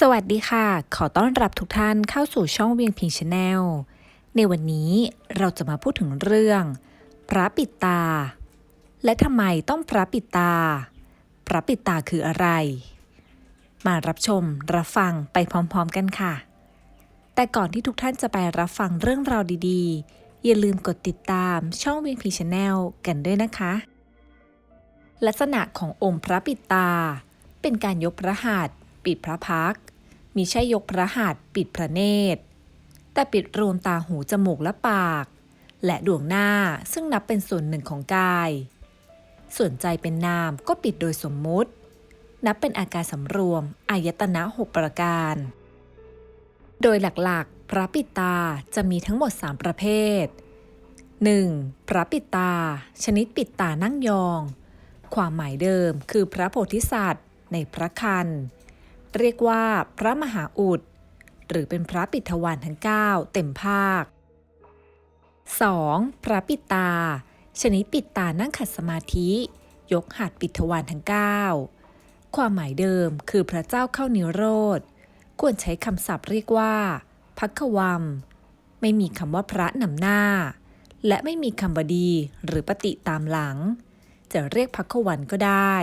สวัสดีค่ะ ขอต้อนรับทุกท่านเข้าสู่ช่องเวียงพิงชาแนล ในวันนี้เราจะมาพูดถึงเรื่อง พระปิดตา และทำไมต้องพระปิดตา พระปิดตาคืออะไร มารับชมรับฟังไปพร้อมๆกันค่ะ แต่ก่อนที่ทุกท่านจะไปรับฟังเรื่องราวดีๆ อย่าลืมกดติดตามช่องเวียงพิงชาแนลกันด้วยนะคะ ลักษณะขององค์พระปิดตา เป็นการยกพระหัตถ์ ปิดพระพักมิใช่ยกพระหัตถ์ปิดพระเนตร แต่ปิดรวมตาหูจมูกและปาก และดวงหน้าซึ่งนับเป็นส่วนหนึ่งของกาย ส่วนใจเป็นนามก็ปิดโดยสมมุติ นับเป็นอาการสำรวมอายตนะหกประการ โดยหลักๆ พระปิดตาจะมีทั้งหมด 3 ประเภท 1. พระปิดตา ชนิดปิดตานั่งยอง ความหมายเดิมคือพระโพธิสัตว์ ในพระคัน เรียกว่าพระมหาอุดหรือเป็นพระปิทวารทั้ง 9 เต็มภาค 2. พระปิตา ชนิดปิดตานั่งขัดสมาธิ ยกหัดปิทวารทั้ง 9 ความหมายเดิมคือพระเจ้าเข้านิโรธ ควรใช้คำศัพท์เรียกว่าพักขวัมไม่มีคำว่าพระนำหน้า และไม่มีคำบดีหรือปฏิตามหลัง จะเรียกพักขวันก็ได้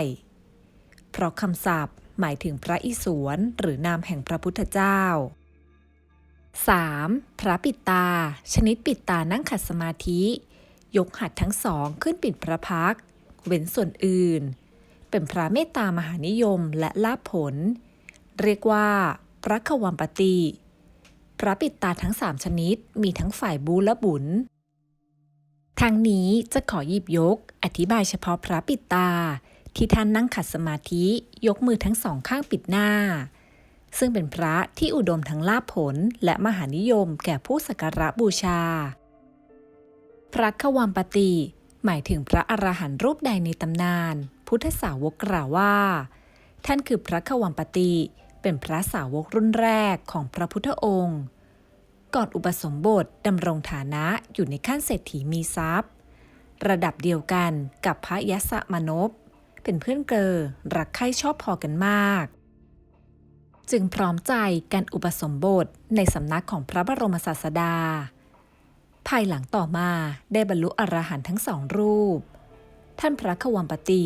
เพราะคำศัพท์ หมายถึงพระอิศวรหรือนามแห่งพระพุทธเจ้า 3. พระปิดตา ชนิดปิดตานั่งขัดสมาธิ ยกหัดทั้งสองขึ้นปิดพระพัก เว้นส่วนอื่น เป็นพระเมตตามหานิยมและลาภผล เรียกว่า พระขวัมปติ พระปิดตาทั้งสามชนิดมีทั้งฝ่ายบูและบุญทางนี้จะขอหยิบยก อธิบายเฉพาะพระปิดตา ที่ท่านนั่งขัดสมาธิยกมือทั้งสองข้างปิดหน้า ซึ่งเป็นพระที่อุดมทั้งลาภผลและมหานิยมแก่ผู้สักการะบูชา พระขวัมปติ หมายถึงพระอรหันต์รูปใดในตำนาน พุทธสาวกกล่าวว่า ท่านคือพระขวัมปติ เป็นพระสาวกรุ่นแรกของพระพุทธองค์ก่อนอุปสมบทดำรงฐานะอยู่ในขั้นเศรษฐีมีทรัพย์ ระดับเดียวกันกับพระยศมนพ เป็นเพื่อนเกอรักใคร่ชอบพอกันมาก จึงพร้อมใจกันอุปสมบทในสำนักของพระบรมศาสดา ภายหลังต่อมาได้บรรลุอรหันต์ทั้งสองรูป ท่านพระขวัมปติ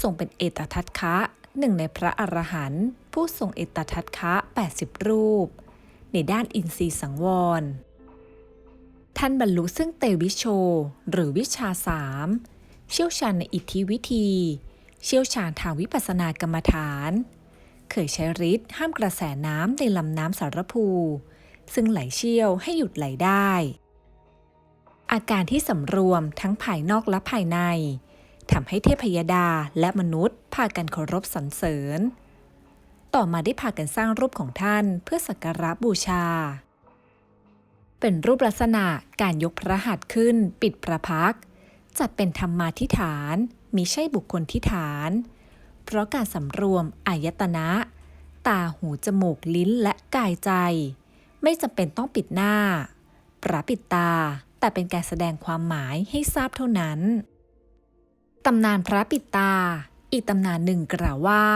ทรงเป็นเอตทัตคะหนึ่งในพระอรหันต์ผู้ทรงเอตทัตคะ 80 รูป ในด้านอินทรีย์สังวร ท่านบรรลุซึ่งเตวิโช หรือวิชาสามเชี่ยวชาญในอิทธิวิธี เชี่ยวชาญทางวิปัสสนากรรมฐาน เคยใช้ฤทธิ์ห้ามกระแสน้ำในลำน้ำสารภู ซึ่งไหลเชี่ยวให้หยุดไหลได้ อาการที่สำรวมทั้งภายนอกและภายในทำให้เทพยดาและมนุษย์ พากันเคารพสรรเสริญ ต่อมาได้พากันสร้างรูปของท่านเพื่อสักการะบูชา เป็นรูปลักษณะการยกพระหัตถ์ขึ้น ปิดพระพัก จัดเป็นธรรมาทิฐาน มิใช่บุคคลทิฐาน เพราะการสำรวมอายตนะ ตาหูจมูกลิ้นและกายใจ ไม่จำเป็นต้องปิดหน้า ปราปิดตาแต่เป็นการแสดงความหมายให้ทราบเท่านั้น ตำนานพระปิดตา อีกตำนานหนึ่งกล่าวว่า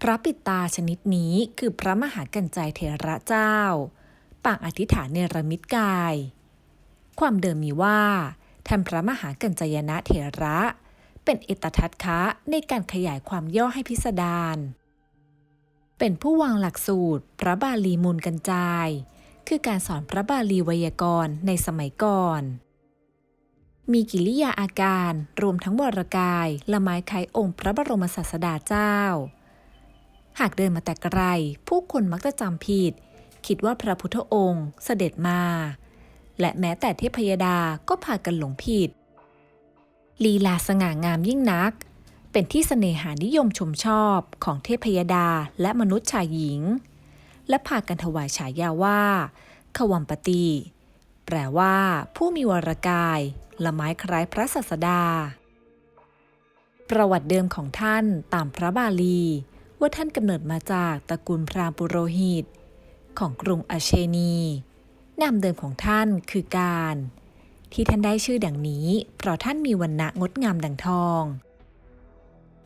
พระปิดตาชนิดนี้คือพระมหากัญจายเถระเจ้า ปางอธิษฐานเนรมิตกาย ความเดิมมีว่าท่านพระมหากัญจายนะเถระ เป็นเอตทัตคะในการขยายความย่อให้พิสดารเป็นผู้วางหลักสูตร พระบาลีมูลกัญจาย คือการสอนพระบาลีไวยากรณ์ในสมัยก่อน มีกิริยาอาการรวมทั้งวรกาย ละไม้คล้ายองค์พระบรมศาสดาเจ้า หากเดินมาแต่ไกล ผู้คนมักจะจำผิด คิดว่าพระพุทธองค์เสด็จมา และแม้แต่เทพยดาก็พากันหลงผิด ลีลาสง่างามยิ่งนัก เป็นที่เสน่หานิยมชมชอบของเทพยดาและมนุษย์ชายหญิง และพากันถวายฉายาว่าขวัมปติแปลว่าผู้มีวรกายละไม้คล้ายพระศาสดา ประวัติเดิมของท่านตามพระบาลี ว่าท่านกำเนิดมาจากตระกูลพราหมณ์ปุโรหิต ของกรุงอาเชนี นามเดิมของท่านคือการ ที่ท่านได้ชื่อดังนี้ เพราะท่านมีวรรณะงดงามดังทอง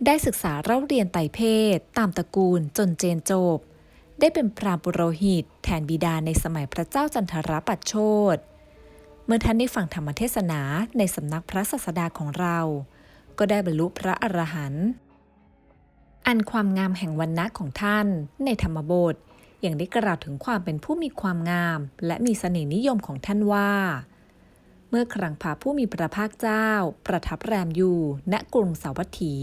ได้ศึกษาเล่าเรียนไตรเพศ ตามตระกูลจนเจนจบ ได้เป็นพราหมณ์ปุโรหิต แทนบิดาในสมัยพระเจ้าจันทรปัตโชตเมื่อท่านได้ฟังธรรมเทศนาในสำนักพระศาสดาของเรา ก็ได้บรรลุพระอรหันต์อันความงามแห่งวันนะของท่านในธรรมบทยังได้กล่าวถึงความเป็นผู้มีความงาม และมีเสน่ห์นิยมของท่านว่า มื่อครั้งพาผู้มีพระภาคเจ้า ประทับแรมอยู่ ณกรุงสาวัตถี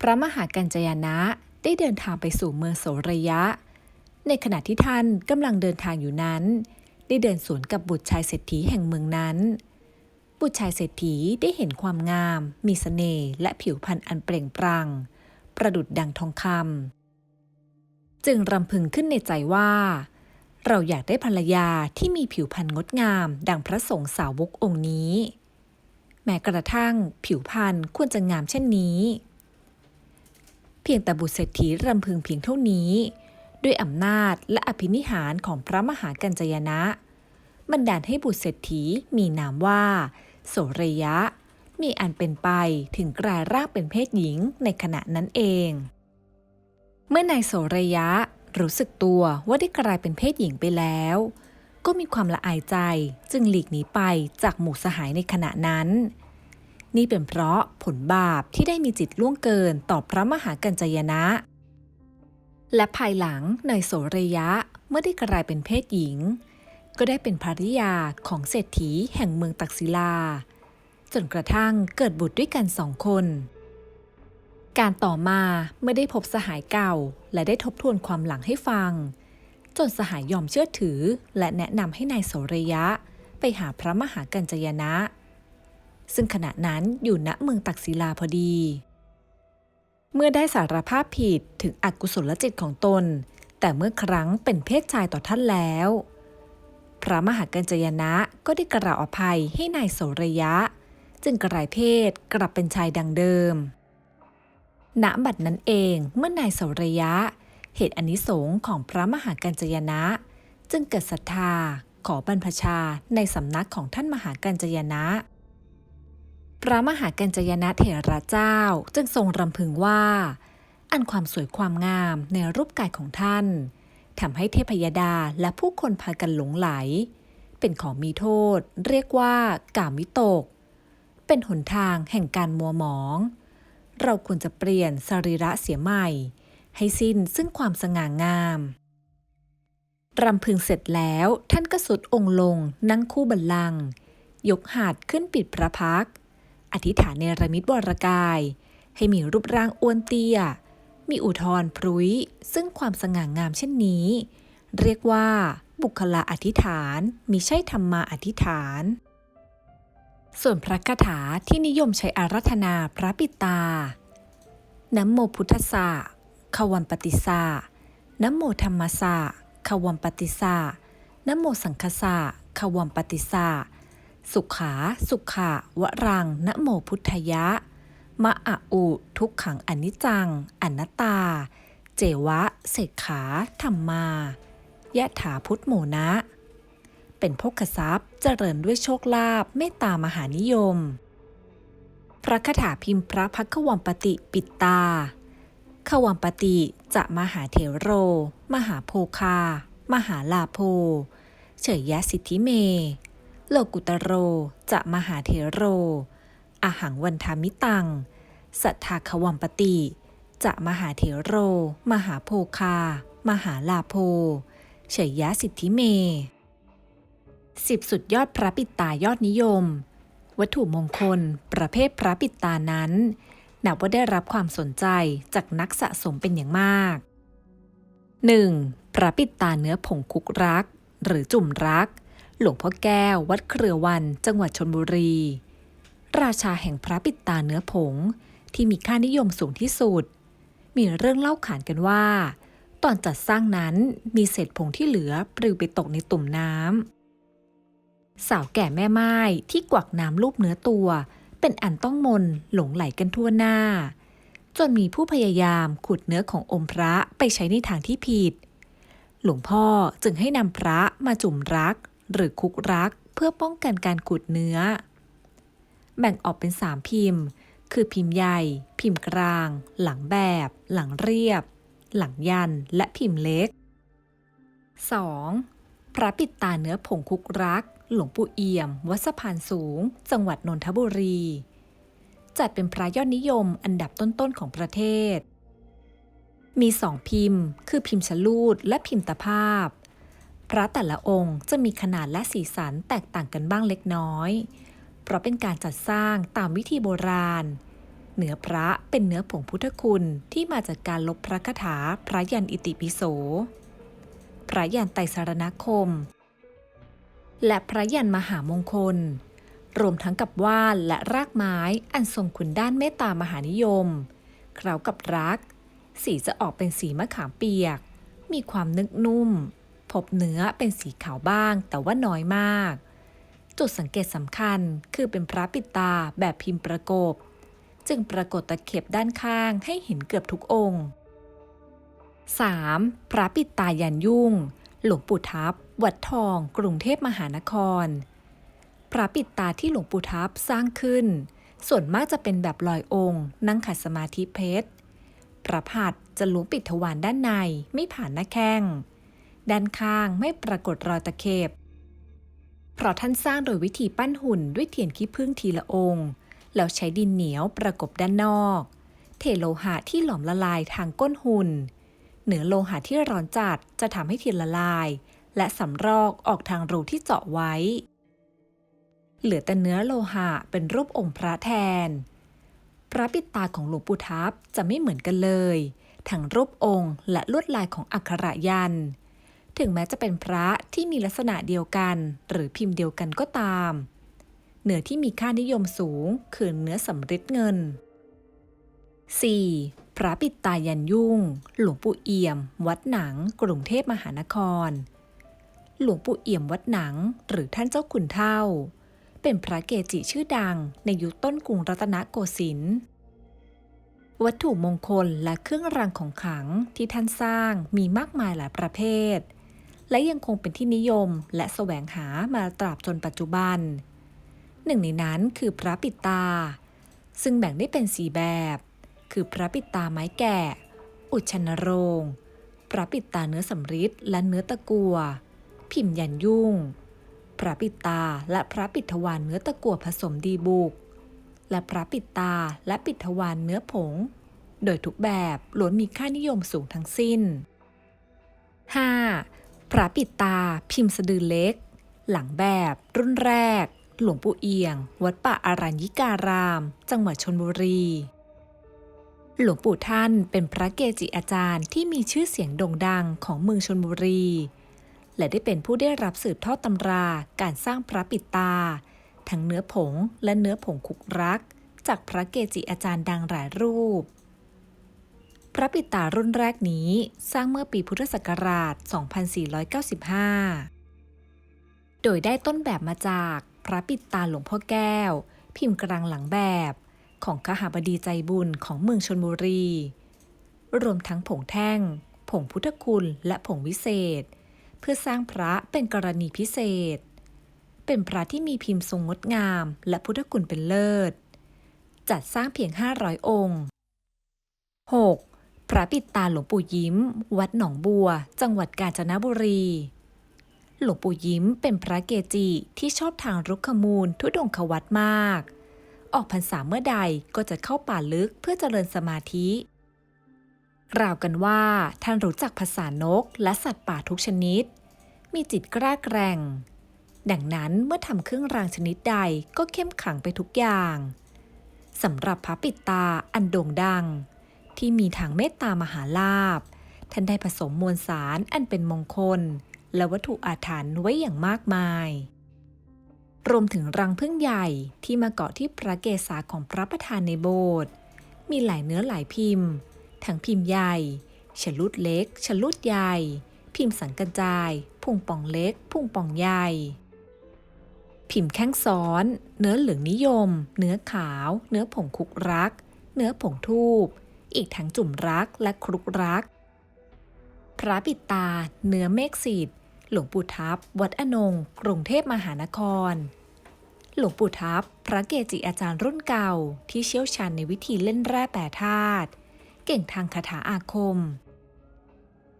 พระมหากัญจยนะได้เดินทางไปสู่เมืองโสระยะ ในขณะที่ท่านกำลังเดินทางอยู่นั้น ได้เดินสวนกับบุตรชายเศรษฐีแห่งเมืองนั้น บุตรชายเศรษฐีได้เห็นความงาม มีเสน่ห์และผิวพรรณอันเปล่งปลั่ง ประดุดดังทองคำจึงรำพึงขึ้นในใจว่า เราอยากได้ภรรยาที่มีผิวพรรณงดงาม ดังพระสงฆ์สาวกองค์นี้ แม้กระทั่งผิวพรรณควรจะงามเช่นนี้ เพียงแต่บุตรเศรษฐีรำพึงเพียงเท่านี้ ด้วยอำนาจและอภินิหารของพระมหากัญจยนะ บันดาลให้บุตรเศรษฐีมีนามว่า โสระยะ มีอันเป็นไปถึงกลายร่างเป็นเพศหญิงในขณะนั้นเอง เมื่อนายโสระยะ รู้สึกตัวว่าได้กลายเป็นเพศหญิงไปแล้ว ก็มีความละอายใจจึงหลีกหนีไปจากหมู่สหายในขณะนั้น นี่เป็นเพราะผลบาปที่ได้มีจิตล่วงเกินต่อพระมหากัญจยนะ และภายหลังนายโสระยะเมื่อได้กลายเป็นเพศหญิง ก็ได้เป็นภริยาของเศรษฐีแห่งเมืองตักศิลา จนกระทั่งเกิดบุตรด้วยกันสองคน การต่อมาเมื่อได้พบสหายเก่า และได้ทบทวนความหลังให้ฟัง จนสหายยอมเชื่อถือ และแนะนำให้นายโสระยะ ไปหาพระมหากัญจยนะ ซึ่งขณะนั้นอยู่ณเมืองตักศิลาพอดี เมื่อได้สารภาพผิดถึงอกุศลจิตของตน แต่เมื่อครั้งเป็นเพศชายต่อท่านแล้ว พระมหากัญจยนะก็ได้กล่าวอภัยให้นายโสระยะ จึงกลายเพศกลับเป็นชายดังเดิม ณบัดนั้นเองเมื่อนายสรยะ เหตุอนิสงของพระมหากัญจยนะ จึงเกิดศรัทธาขอบรรพชาในสำนักของท่านมหากัญจยนะ พระมหากัญจยนะเถระเจ้าจึงทรงรำพึงว่า อันความสวยความงามในรูปกายของท่านทำให้เทพยดาและผู้คนพากันหลงไหล เป็นของมีโทษ เรียกว่ากามวิตก เป็นหนทางแห่งการมัวหมอง เราควรจะเปลี่ยนสรีระเสียใหม่ ให้สิ้นซึ่งความสง่างามรำพึงเสร็จแล้วท่านก็สุดองค์ลงนั่งคู่บัลลังก์ยกหาดขึ้นปิดพระพัก อธิษฐานเนรมิตวรกาย ให้มีรูปร่างอ้วนเตี้ย มีอุทธรพรุยซึ่งความสง่างามเช่นนี้ เรียกว่า บุคลาอธิษฐานมิใช่ธรรมาอธิษฐาน ส่วนพระคาถาที่นิยมใช้อารัธนาพระปิตานโมพุทธสะขวัมปฏิสะนโมธรรมสะขวัมปฏิสะนโมสังคสะขวัมปฏิสะสุขา สุขะวรังนโมพุทธยะ มะอะอุ ทุกขังอนิจจัง อนัตตา เจวะ เศกขา ธรรมา ยะถาพุทธโมนะ เป็นพกทรัพย์ เจริญด้วยโชคลาภเมตตามหานิยม พระคาถาพิมพ์พระพักวัมปติปิตตา ขวัมปติจะมหาเถโร มหาโพคา มหาลาโพ เฉยยะสิทธิเม โลกุตโรจะมหาเถโร อหังวันทามิตัง สัทธาขวัมปติจะมหาเถโร มหาโพคา มหาลาโพเฉยยะสิทธิเม สิบสุดยอดพระปิตตายอดนิยม วัตถุมงคล ประเภทพระปิตตานั้น นับว่าได้รับความสนใจจากนักสะสมเป็นอย่างมาก 1. พระปิดตาเนื้อผงคุกรัก หรือจุ่มรัก หลวงพ่อแก้ว วัดเครือวัน จังหวัดชนบุรี ราชาแห่งพระปิดตาเนื้อผงที่มีค่านิยมสูงที่สุด มีเรื่องเล่าขานกันว่า ตอนจัดสร้างนั้นมีเศษผงที่เหลือปลิวไปตกในตุ่มน้ำ สาวแก่แม่ไม้ที่กวักน้ำลูบเนื้อตัว เป็นอันต้องมนหลงไหลกันทั่วหน้า จนมีผู้พยายามขุดเนื้อของอมพระไปใช้ในทางที่ผิด หลวงพ่อจึงให้นำพระมาจุ่มรัก หรือคุกรักเพื่อป้องกันการขุดเนื้อ แบ่งออกเป็นสามพิมพ์ คือพิมพ์ใหญ่ พิมพ์กลาง หลังแบบ หลังเรียบ หลังยันและพิมพ์เล็ก 2. พระปิดตาเนื้อผงคุกรัก หลวงปู่เอี่ยม วัดสะพานสูง จังหวัดนนทบุรี จัดเป็นพระยอดนิยมอันดับต้นๆของประเทศ มีสองพิมพ์ คือพิมพ์ฉลูดและพิมพ์ตะภาพ พระแต่ละองค์จะมีขนาดและสีสันแตกต่างกันบ้างเล็กน้อย เพราะเป็นการจัดสร้างตามวิธีโบราณเหนือพระเป็นเนื้อผงพุทธคุณที่มาจากการลบพระคาถาพระยันอิติปิโสพระยันไตรสารณคม และพระยันมหามงคล รวมทั้งกับว่านและรากไม้อันทรงคุณด้านเมตตามหานิยม เคล้ากับรัก สีจะออกเป็นสีมะขามเปียก มีความนึกนุ่ม พบเนื้อเป็นสีขาวบ้างแต่ว่าน้อยมาก จุดสังเกตสำคัญคือเป็นพระปิดตาแบบพิมพ์ประกบ จึงปรากฏตะเข็บด้านข้างให้เห็นเกือบทุกองค์ 3. พระปิดตายันยุ่ง หลวงปู่ทับ วัดทอง กรุงเทพมหานคร พระปิดตาที่หลวงปู่ทับสร้างขึ้น ส่วนมากจะเป็นแบบลอยองค์ นั่งขัดสมาธิเพชร พระพัดจะล้วงปิดทวารด้านในไม่ผ่านหน้าแข้ง ด้านข้างไม่ปรากฏรอยตะเข็บ เพราะท่านสร้างโดยวิธีปั้นหุ่นด้วยเทียนขี้ผึ้งทีละองค์แล้วใช้ดินเหนียวประกบด้านนอก เทโลหะที่หลอมละลายทางก้นหุ่น เหนือโลหะที่ร้อนจัดจะทำให้เทียนละลาย และสำรอกออกทางรูที่เจาะไว้ เหลือแต่เนื้อโลหะเป็นรูปองค์พระแทน พระปิดตาของหลวงปู่ทับจะไม่เหมือนกันเลย ทั้งรูปองค์และลวดลายของอักขระยัน ถึงแม้จะเป็นพระที่มีลักษณะเดียวกัน หรือพิมพ์เดียวกันก็ตาม เนื้อที่มีค่านิยมสูงคือเนื้อสำริดเงิน 4. พระปิดตายันยุ่ง หลวงปู่เอี่ยม วัดหนัง กรุงเทพมหานคร หลวงปู่เอี่ยมวัดหนัง หรือท่านเจ้าขุนเท่า เป็นพระเกจิชื่อดังในยุคต้นกรุงรัตนโกสินทร์วัตถุมงคลและเครื่องรางของขลังที่ท่านสร้างมีมากมายหลายประเภท และยังคงเป็นที่นิยมและแสวงหามาตราบจนปัจจุบัน หนึ่งในนั้นคือพระปิดตา ซึ่งแบ่งได้เป็นสีแบบ คือพระปิดตาไม้แกะอุชนโรง พระปิดตาเนื้อสำริดและเนื้อตะกัว พิมพ์ยันยุ่ง พระปิดตาและพระปิดทวารเนื้อตะกัวผสมดีบุก และพระปิดตาและปิดทวารเนื้อผง โดยทุกแบบล้วนมีค่านิยมสูงทั้งสิ้น 5. พระปิดตาพิมพ์สะดือเล็ก หลังแบบรุ่นแรก หลวงปู่เอียง วัดป่าอารัญญิการาม จังหวัดชนบุรี หลวงปู่ท่านเป็นพระเกจิอาจารย์ที่มีชื่อเสียงโด่งดังของเมืองชนบุรี และได้เป็นผู้ได้รับสืบทอดตำราการสร้างพระปิดตา ทั้งเนื้อผงและเนื้อผงคุกรัก จากพระเกจิอาจารย์ดังหลายรูป พระปิดตารุ่นแรกนี้สร้างเมื่อปีพุทธศักราช 2495 โดยได้ต้นแบบมาจากพระปิดตาหลวงพ่อแก้ว พิมพ์กลางหลังแบบ ของขหาบดีใจบุญของเมืองชนบุรี รวมทั้งผงแท่ง ผงพุทธคุณและผงวิเศษ เพื่อสร้างพระเป็นกรณีพิเศษ เป็นพระที่มีพิมพ์ทรงงดงามและพุทธคุณเป็นเลิศ จัดสร้างเพียง 500 องค์ 6. พระปิดตาหลวงปู่ยิ้ม วัดหนองบัว จังหวัดกาญจนบุรีหลวงปู่ยิ้มเป็นพระเกจิที่ชอบทางรุกขมูลทุดงควัตมาก ออกพรรษาเมื่อใดก็จะเข้าป่าลึกเพื่อเจริญสมาธิกล่าวกันว่าท่านรู้จักภาษานกและสัตว์ป่าทุกชนิด มีจิตกล้าแกร่ง ดังนั้นเมื่อทำเครื่องรางชนิดใดก็เข้มขังไปทุกอย่างสำหรับพระปิดตาอันโด่งดัง ที่มีทางเมตตามหาลาภท่านได้ผสมมวลสารอันเป็นมงคล และวัตถุอาถรรพ์ไว้อย่างมากมาย รวมถึงรังพึ่งใหญ่ที่มาเกาะที่พระเกศาของพระประธานในโบสถ์มีหลายเนื้อหลายพิมพ์ ทั้งพิมพ์ใหญ่ฉลุดเล็กฉลุดใหญ่ พิมพ์สังกระจาย พุ่งป่องเล็ก พุ่งป่องใหญ่ พิมพ์แข้งซ้อน เนื้อเหลืองนิยม เนื้อขาว เนื้อผงคุกรัก เนื้อผงทูบอีกทั้งจุ่มรักและครุกรัก พระปิดตา เนื้อเมฆสีด หลวงปู่ทับวัดอนงกรุงเทพมหานคร หลวงปู่ทับพระเกจิอาจารย์รุ่นเก่าที่เชี่ยวชาญในวิธีเล่นแร่แปรธาตุเก่งทางคาถาอาคม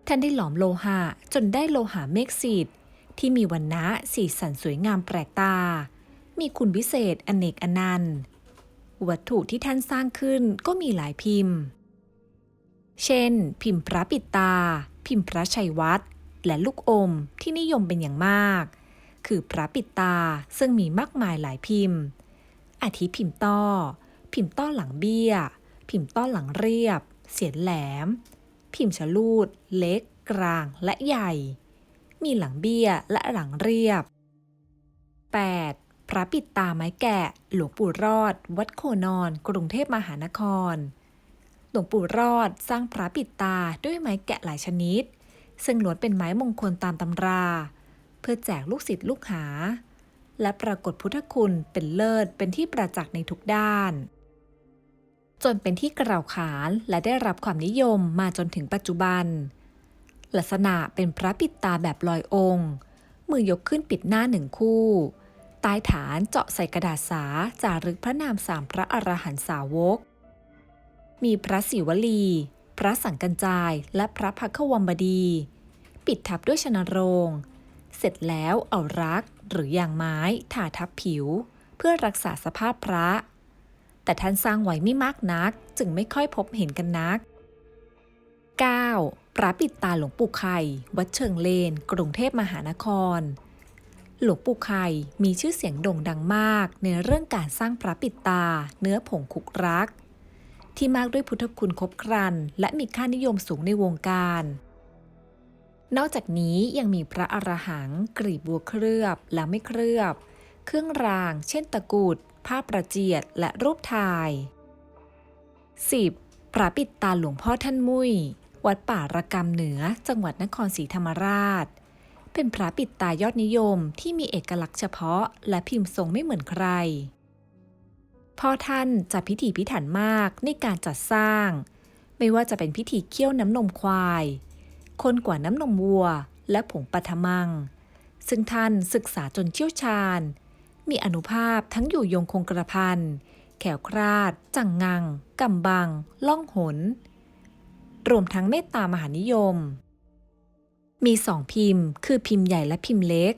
ท่านได้หลอมโลหะจนได้โลหะเมกซีดที่มีวันนะสีสันสวยงามแปลกตา มีคุณวิเศษอเนกอนันต์ วัตถุที่ท่านสร้างขึ้นก็มีหลายพิมพ์ เช่น พิมพ์พระปิดตา พิมพ์พระชัยวัตร และลูกอมที่นิยมเป็นอย่างมาก คือพระปิดตาซึ่งมีมากมายหลายพิมพ์ อาทิพิมพ์ต้อ พิมพ์ต้อหลังเบี้ย พิมพ์ต้อหลังเรียบ เสียนแหลม พิมพ์ฉลูด เล็ก กลางและใหญ่ มีหลังเบี้ยและหลังเรียบ 8. พระปิดตาไม้แกะ หลวงปู่รอด วัดโคนอน กรุงเทพมหานครหลวงปู่รอดสร้างพระปิดตาด้วยไม้แกะหลายชนิด ซึ่งล้วนเป็นไม้มงคลตามตำรา เพื่อแจกลูกศิษย์ลูกหา และปรากฏพุทธคุณเป็นเลิศเป็นที่ประจักษ์ในทุกด้าน จนเป็นที่กล่าวขานและได้รับความนิยมมาจนถึงปัจจุบัน ลักษณะเป็นพระปิดตาแบบลอยองค์ มือยกขึ้นปิดหน้าหนึ่งคู่ใต้ฐานเจาะใส่กระดาษสาจารึกพระนามสามพระอรหันตสาวก มีพระศิวลี พระสังกัญจายและพระพักขวัมบดี ปิดทับด้วยชนโรง เสร็จแล้วเอารักหรือยางไม้ทาทับผิว เพื่อรักษาสภาพพระ แต่ท่านสร้างไว้ไม่มากนักจึงไม่ค่อยพบเห็นกันนัก 9. พระปิดตาหลวงปู่ไข่ วัดเชิงเลน กรุงเทพมหานคร หลวงปู่ไข่มีชื่อเสียงโด่งดังมากในเรื่องการสร้างพระปิดตา เนื้อผงคุกรัก ที่มากด้วยพุทธคุณครบครัน และมีค่านิยมสูงในวงการ นอกจากนี้ยังมีพระอรหังกรีบบัวเคลือบและไม่เคลือบ เครื่องราง เช่นตะกุดผ้าประเจียดและรูปถ่าย 10. พระปิดตาหลวงพ่อท่านมุ้ยวัดป่าระกำเหนือจังหวัดนครศรีธรรมราช เป็นพระปิดตายอดนิยมที่มีเอกลักษณ์เฉพาะ และพิมพ์ทรงไม่เหมือนใคร พ่อท่านจะพิถีพิถันมากในการจัดสร้าง ไม่ว่าจะเป็นพิธีเคี่ยวน้ำนมควาย คนกว่าน้ำนมวัว และผงปัทมัง ซึ่งท่านศึกษาจนเชี่ยวชาญ มีอนุภาพทั้งอยู่ยงคงกระพันแขวคลาด จังงังกำบัง ล่องหน รวมทั้งเมตตามหานิยม มีสองพิมพ์ คือพิมพ์ใหญ่และพิมพ์เล็ก